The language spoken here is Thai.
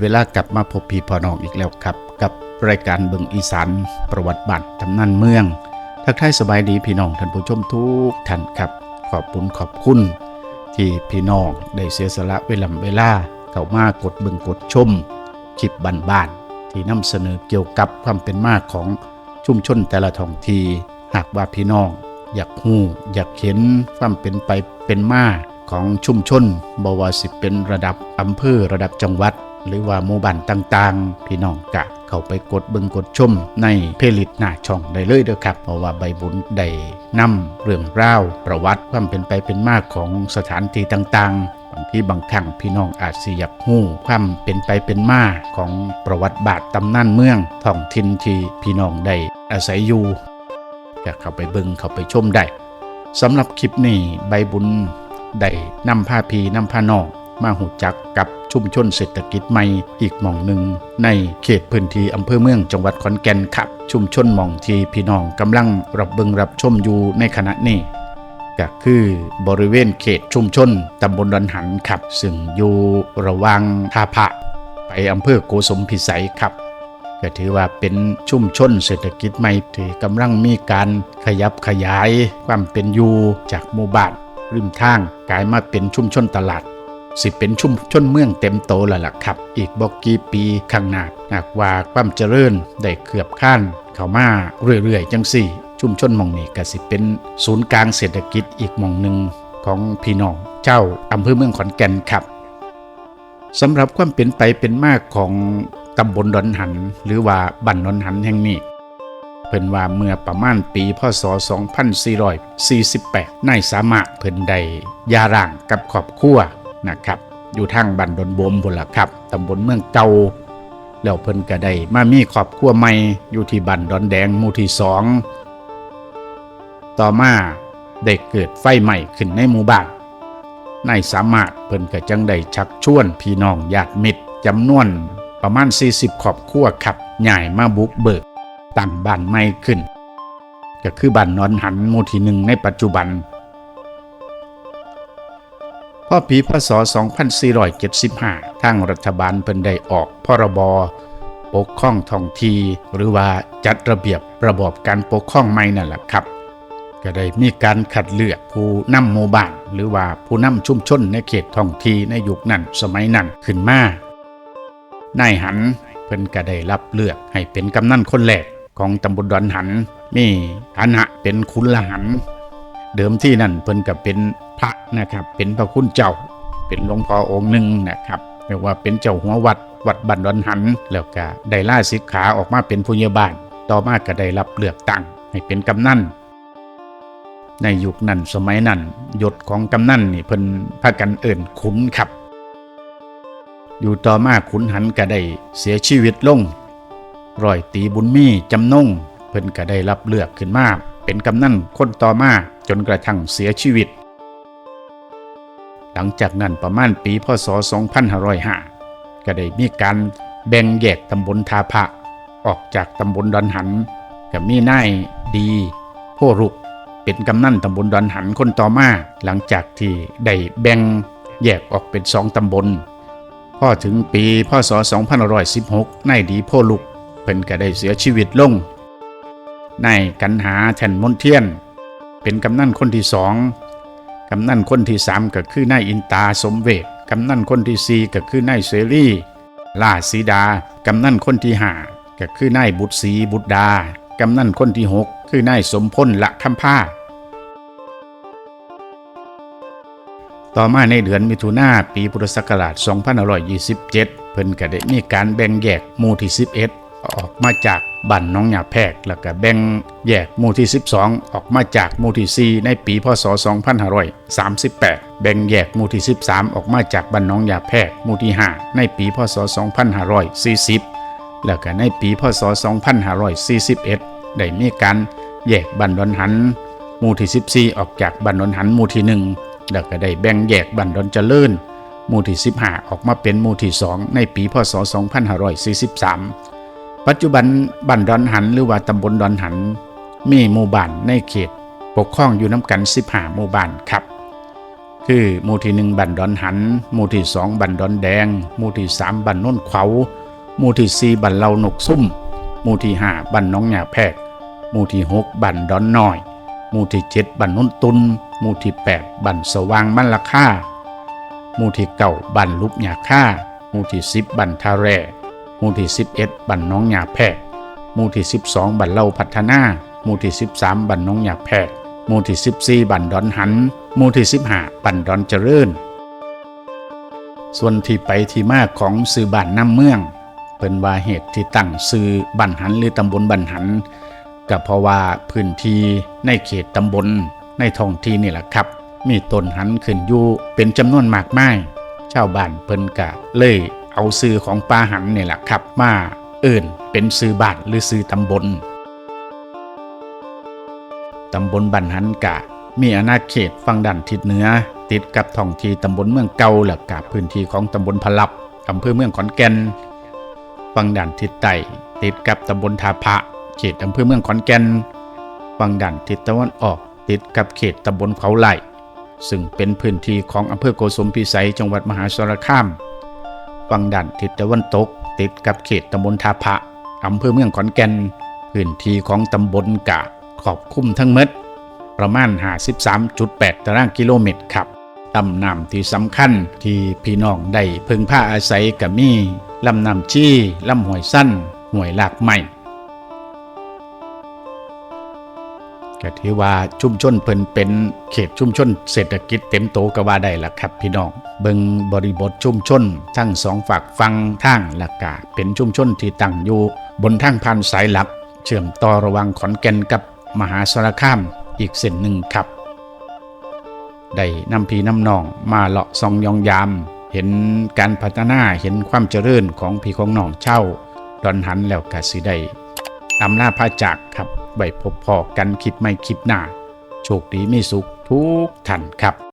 เวลากลับมาพบพี่พอน้องอีกแล้วครับ กับรายการเบิงอีสานประวัติบัตรตำนานเมือง ทักทายสบายดีพี่น้องท่านผู้ชมทุกท่านครับ ขอบคุณขอบคุณ ที่พี่น้องได้เสียสละเวลาเวลาเข้ามากดเบิงกดชมคลิปบ้านที่นำเสนอเกี่ยวกับความเป็นมาของชุมชนแต่ละท้องที่หากว่าพี่น้อง อยากหู้อยากเห็นความเป็นไปเป็นมาของชุมชนบวสิเป็นระดับอำเภอระดับจังหวัด หรือว่าหมู่บ้านต่างๆ พี่น้องกะเข้าไปกดเบิ่งกดชมในเพลิดหน้าช่องได้เลยเด้อครับ เพราะว่าใบบุญได้นำเรื่องราวประวัติความเป็นไปเป็นมาของสถานที่ต่างๆบางที่บางครั้งพี่น้องอาจสิอยากหู้ความเป็นไปเป็นมาของประวัติบาทตำนานเมืองท้องถิ่นที่พี่น้องได้อาศัยอยู่อยากเข้าไปเบิ่งเข้าไปชมได้สำหรับคลิปนี้ใบบุญได้นำผ้าพีนำผ้านอก มาหูจักกับชุมชนเศรษฐกิจใหม่อีกหม่องหนึ่ง ในเขตพื้นที่อำเภอเมืองจังหวัดขอนแก่นครับ ชุมชนหม่องที่พี่น้องกำลังรับเบิงรับชมอยู่ในขณะนี้ก็คือบริเวณเขตชุมชนตำบลดอนหันครับ ซึ่งอยู่ระหว่างท่าพระไปอำเภอโกสมพิสัยครับก็ถือว่าเป็นชุมชนเศรษฐกิจใหม่ที่กำลังมีการขยับขยายความเป็นอยู่จากหมู่บ้านริมทางกลายมาเป็นชุมชนตลาด สิเป็นชุมชนเมืองเต็มโตแล้วล่ะครับ อีกบอกกี่ปีข้างหน้าหากว่าความเจริญได้เกือบขั้นเข้ามาเรื่อยๆ จังสี่ ชุมชนมองนี้ก็สิเป็นศูนย์กลางเศรษฐกิจอีกมองหนึ่งของพี่น้องเจ้าอำเภอเมืองขอนแก่นครับสำหรับความเป็นไปเป็นมากของตำบลดอนหัน หรือว่าบ้านดอนหันแห่งนี้เพิ่นว่าเมื่อประมาณปีพศ 2448นายสามารถเพิ่นได้ยาร่างกับครอบครัว นะครับ อยู่ทางบ้านดอนบมพุ่นละครับตำบลเมืองเก่าแล้วเพิ่นก็ได้มามีครอบครัวใหม่อยู่ที่บ้านดอนแดงหมู่ที่สองต่อมาได้เกิดไฟใหม่ขึ้นในหมู่บ้านนายสามารถเพิ่นก็จังได้ชักชวนพี่น้องญาติมิตรจำนวนประมาณ 40 ครอบครัวครับใหญ่มาบุกเบิกตั้งบ้านใหม่ขึ้น ก็คือบ้านนอนหันหมู่ที่หนึ่งในปัจจุบัน พ่อปีพศ 2475 ทางรัฐบาลเพิ่นได้ออกพรบปกครองท้องทีหรือว่าจัดระเบียบระบบการปกครองใหม่นั่นแหละครับ ก็ได้มีการคัดเลือกผู้นำหมู่บ้านหรือว่าผู้นำชุมชนในเขตท้องที่ในยุคนั้นสมัยนั้นขึ้นมานายหันเพิ่นก็ได้รับเลือกให้เป็นกำนันคนแรกของตำบลดอนหัน มีฐานะเป็นคุณละหัน เดิมที่นั่นเพิ่นก็เป็นพระนะครับ เป็นพระคุณเจ้า เป็นหลวงพ่อองค์หนึ่งนะครับเรียกว่าเป็นเจ้าหัววัดวัดบันดอนหัน แล้วก็ได้ล่าสิกขาออกมาเป็นผู้ใหญ่บ้านต่อมาก็ได้รับเลือกตั้งให้เป็นกำนันในยุคนั้นสมัยนั้นยศของกำนันนี่เพิ่นพากันเอิ่นขุนครับ อยู่ต่อมาขุนหันก็ได้เสียชีวิตลงรอยตีบุญมีจำนงเพิ่นก็ได้รับเลือกขึ้นมา เป็นกำนันคนต่อมาจนกระทั่งเสียชีวิต หลังจากนั้นประมาณปีพศ 2505 ก็ได้มีการแบ่งแยกตำบลทาพระออกจากตำบลดอนหันกับมีนายดีโพรุกเป็นกำนันตำบลดอนหันคนต่อมาหลังจากที่ได้แบ่งแยกออกเป็นสองตำบลพอถึงปีพศ 2516นายดีโพลุกเพิ่นก็ได้เสียชีวิตลง นายกันหาแทนมนเทียน เป็นกำนันคนที่สองกำนันคนที่สามก็คือนายอินตาสมเวชกำนันคนที่สี่ก็คือนายเสรีล่าสีดากำนันคนที่ห้าก็คือนายบุตรศรีบุตรดากำนันคนที่หกคือนายสมพลละคำผ้า ต่อมาในเดือนมิถุนาปีพุทธศักราช 2527 เพิ่นก็ได้มีการแบ่งแยกหมู่ที่ 11 ออกมาจากบ้านน้องหยาแพกแล้วก็แบ่งแยกหมู่ที่ 12 ออกมาจากหมู่ที่4ในปีพศ 2538 แบ่งแยกหมู่ที่ 13 ออกมาจากบ้านน้องหยาแพกหมู่ที่ 5 ในปีพศ 2540 แล้วก็ในปีพศ 2541 ได้มีการแยกบ้านดอนหันหมู่ที่ 14 ออกจากบ้านดอนหันหมู่ที่ 1 แล้วก็ได้แบ่งแยกบ้านดอนเจริญหมู่ที่ 15 ออกมาเป็นหมู่ที่ 2 ในปีพศ 2543 ปัจจุบันบ้านดอนหันหรือว่าตำบลดอนหัน มีหมู่บ้านในเขต ปกครองอยู่น้ำกัน15หมู่บ้านครับ คือหมู่ที่หนึ่งบันดอนหัน หมู่ที่สองบันดอนแดง หมู่ที่สามบันน้นเขาหมู่ที่สี่บันเหลานกซุ่ม หมู่ที่ห้าบันน้องหยาแพรกหมู่ที่หกบันดอนน้อย หมู่ที่เจ็ดบันน้นตุน หมู่ที่แปดบันสว่างมันละค่าหมู่ที่เก้าบันลุบหยาค่าหมู่ที่สิบบันทาแร่ หมู่ที่สิบเอ็ดบันน้องหยาแพกหมู่ที่สิบสองบันเล่าพัฒนา หมู่ที่สิบสามบันน้องหยาแพกหมู่ที่สิบสี่บันดอนหัน หมู่ที่สิบห้าบันดอนเจริญ ส่วนที่ไปที่มาของสื่อบ้านน้ำเมืองเป็นว่าเหตุที่ตั้งสื่อบันหันหรือตำบลบันหันก็เพราะว่าพื้นที่ในเขตตำบลในท้องที่นี่แหละครับ มีต้นหันขึ้นอยู่เป็นจำนวนมากมายชาวบ้านเพิ่นกะเลย เอาสื่อของปลาหันนี่แหละครับ มาเอิ่นเป็นสื่อบ้านหรือสื่อตำบลตำบลบันหันกะ มีอาณาเขตฝั่งด้านทิศเหนือ ติดกับท้องที่ตำบลเมืองเก่าและกับพื้นที่ของตำบลพลับอำเภอเมืองขอนแก่นฝั่งด้านทิศใต้ติดกับตำบลทาพระเขตอำเภอเมืองขอนแก่นฝั่งด้านทิศตะวันออกติดกับเขตตำบลเขาไหลซึ่งเป็นพื้นที่ของอำเภอโกสุมพิสัยจังหวัดมหาสารคาม ฝั่งด้านทิศตะวันตก ติดกับเขตตำบลทาพระอำเภอเมืองขอนแก่นพื้นที่ของตำบลกะขอบคุ้มทั้งหมดประมาณ 53.8 ตารางกิโลเมตรครับลำน้ำที่สำคัญที่พี่น้องได้พึงผ้าอาศัยกับมีลำน้ำชี้ลำห้วยสั้นห้วยหลากใหม่ ก็ถือว่าชุมชนเพิ่นเป็นเขตชุมชนเศรษฐกิจเต็มโตก็ว่าได้ละครับ พี่น้องเบิงบริบทชุมชน ทั้งสองฝากฟังทางละกาเป็นชุมชนที่ตั้งอยู่บนทางผ่านสายหลัก เชื่อมต่อระหว่างขอนแก่นกับมหาสารคามอีกเส้นหนึ่งครับ ได้นำพี่น้ำนองมาเลาะซองยองยาม เห็นการพัฒนาเห็นความเจริญของพี่ของน้องเช่าดอนหันแล้วกสิได้นำหน้าพาจากครับ ไว้พบพอกันคลิปไม่คลิปหน้า โชคดีไม่สุขทุกท่านครับ